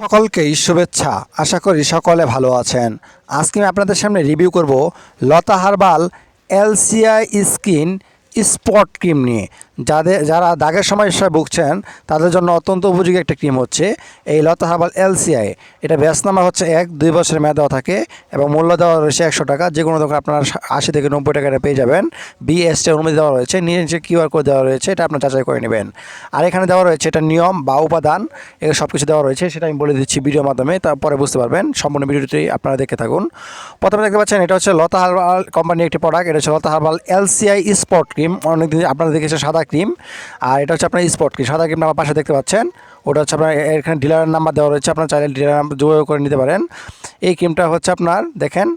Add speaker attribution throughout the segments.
Speaker 1: সকলকেই শুভেচ্ছা। আশা করি সকলে ভালো আছেন। আজকে আমি আপনাদের সামনে রিভিউ করব Lata herbal LCI skin spot cream নিয়ে। যাদের, যারা দাগের সমস্যায় ভুগছেন, তাদের জন্য অত্যন্ত উপযোগী একটা ক্রিম হচ্ছে এই লতা হার্বাল এলসিআই। এটা ব্যাস নাম্বার হচ্ছে এক, দুই বছরের মেয়াদ দেওয়া থাকে এবং মূল্য দেওয়া রয়েছে একশো টাকা। যে কোনো দোকান আপনার আশি থেকে নব্বই টাকা এটা পেয়ে যাবেন। বিএসটি অনুমতি দেওয়া রয়েছে নিচে কিউআর কোড দেওয়া রয়েছে, এটা আপনার যাচাই করে নেবেন। আর এখানে দেওয়া রয়েছে এটা নিয়ম বা উপাদান এগুলো সব কিছু দেওয়া রয়েছে, সেটা আমি বলে দিচ্ছি ভিডিওর মাধ্যমে, তারপরে বুঝতে পারবেন। সম্পূর্ণ ভিডিওটি আপনারা দেখে থাকুন। প্রথমে দেখতে পাচ্ছেন এটা হচ্ছে লতা হার্বাল কোম্পানির একটি প্রোডাক্ট এটা হচ্ছে Lata herbal LCI spot cream. অনেকদিন আপনারা দেখেছেন সাদা ক্রিম আর এটা হচ্ছে আপনার স্পট ক্রিম সাদা ক্রিম আমার পাশে দেখতে পাচ্ছেন। ওটা হচ্ছে আপনার এখানে ডিলারের নাম্বার দেওয়া রয়েছে, আপনার চাইলে ডিলার নাম্বার যোগাযোগ করে নিতে পারেন। এই ক্রিমটা হচ্ছে আপনার, দেখেন,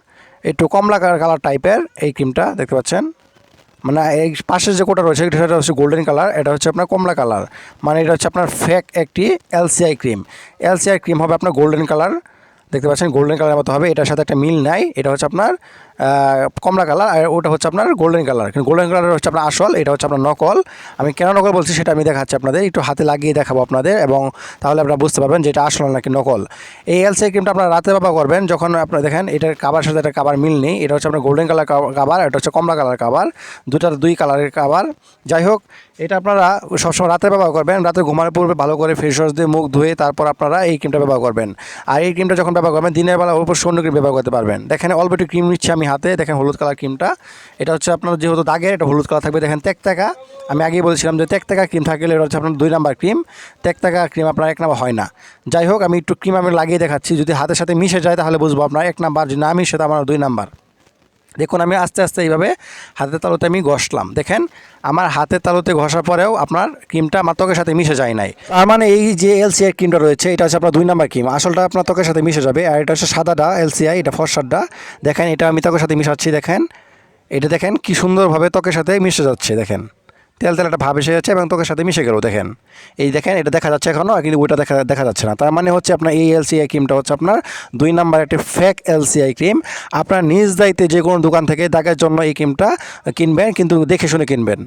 Speaker 1: একটু কমলা কালার টাইপের এই ক্রিমটা দেখতে পাচ্ছেন? মানে এই পাশের যে কোটা রয়েছে, সেটা হচ্ছে গোল্ডেন কালার এটা হচ্ছে আপনার কমলা কালার মানে এটা হচ্ছে আপনার ফেক একটি এলসিআই ক্রিম এলসিআই ক্রিম হবে আপনার গোল্ডেন কালার দেখতে পাচ্ছেন? গোল্ডেন কালারের মতো হবে, এটার সাথে একটা মিল নাই, এটা হচ্ছে আপনার কমলা কালার আর ওটা হচ্ছে আপনার গোল্ডেন কালার। কিন্তু গোল্ডেন কালার হচ্ছে আপনার আসল, এটা হচ্ছে আপনার নকল। আমি কেন নকল বলছি সেটা আমি দেখাচ্ছি আপনাদের, একটু হাতে লাগিয়ে দেখাবো আপনাদের এবং তাহলে আপনারা বুঝতে পারবেন যে এটা আসল নাকি নকল। এই এলসিআই ক্রিমটা আপনারা রাতে ব্যবহার করবেন, যখন আপনারা দেখেন এটার কাবার সাথে একটা কাবার মিল নেই। এটা হচ্ছে আপনার গোল্ডেন কালার কাবার এটা হচ্ছে কমলা কালার কাবার দুটার দুই কালারের কাবার যাই হোক, এটা আপনারা সবসময় রাতে ব্যবহার করবেন, রাতে ঘুমানোর পূর্বে ভালো করে ফেস ওয়াশ দিয়ে মুখ ধুয়ে তারপর আপনারা এই ক্রিমটা ব্যবহার করবেন। আর এই ক্রিমটা যখন ব্যবহার করবেন, দিনের বেলা অবশ্যই অন্য ক্রিম ব্যবহার করতে পারবেন। দেখেন অল্প একটু ক্রিম নিচ্ছে আমি হাতে, দেখেন হলুদ কালার ক্রিমটা। এটা হচ্ছে আপনার যেহেতু দাগের, এটা হলুদ কালার থাকবে, দেখেন তেকতাকা। আমি আগেই বলেছিলাম যে তেকতাকা ক্রিম থাকলে এটা হচ্ছে আপনার দুই নাম্বার ক্রিম। তেকতাকা ক্রিম আপনার এক নাম্বার হয় না। যাই হোক, আমি একটু ক্রিম আমি লাগিয়ে দেখাচ্ছি। যদি হাতের সাথে মিশে যায়, তাহলে বুঝব আপনার এক নাম্বার, যদি না মিশে তো আমার দুই নাম্বার। দেখুন, আমি আস্তে আস্তে এইভাবে হাতের তালুতে আমি ঘষলাম। দেখেন, আমার হাতের তালুতে ঘষার পরেও আপনার ক্রিমটা আমার ত্বকের সাথে মিশে যায় নাই। তার মানে এই যে এলসিআই ক্রিমটা রয়েছে, এটা হচ্ছে আপনার দুই নাম্বার ক্রিম। আসলটা আপনার ত্বকের সাথে মিশে যাবে, আর এটা হচ্ছে সাদাটা, এলসিআই, এটা ফর্সারটা দেখেন, এটা আমি ত্বকের সাথে মিশাচ্ছি, দেখেন। এটা দেখেন, কি সুন্দরভাবে ত্বকের সাথে মিশে যাচ্ছে, দেখেন। তেল তেল একটা ভাব এসে যাচ্ছে এবং ত্বকের সাথে মিশে গেল, দেখেন। এই দেখেন, এটা দেখা যাচ্ছে এখনও কিন্তু ওইটা দেখা দেখা যাচ্ছে না। তার মানে হচ্ছে আপনার এই এলসিআই ক্রিমটা হচ্ছে আপনার দুই নাম্বার একটি ফেক এলসিআই ক্রিম। আপনার নিজ দায়িত্বে যে কোনো দোকান থেকে দাগের জন্য এই ক্রিমটা কিনবেন, কিন্তু দেখে শুনে কিনবেন।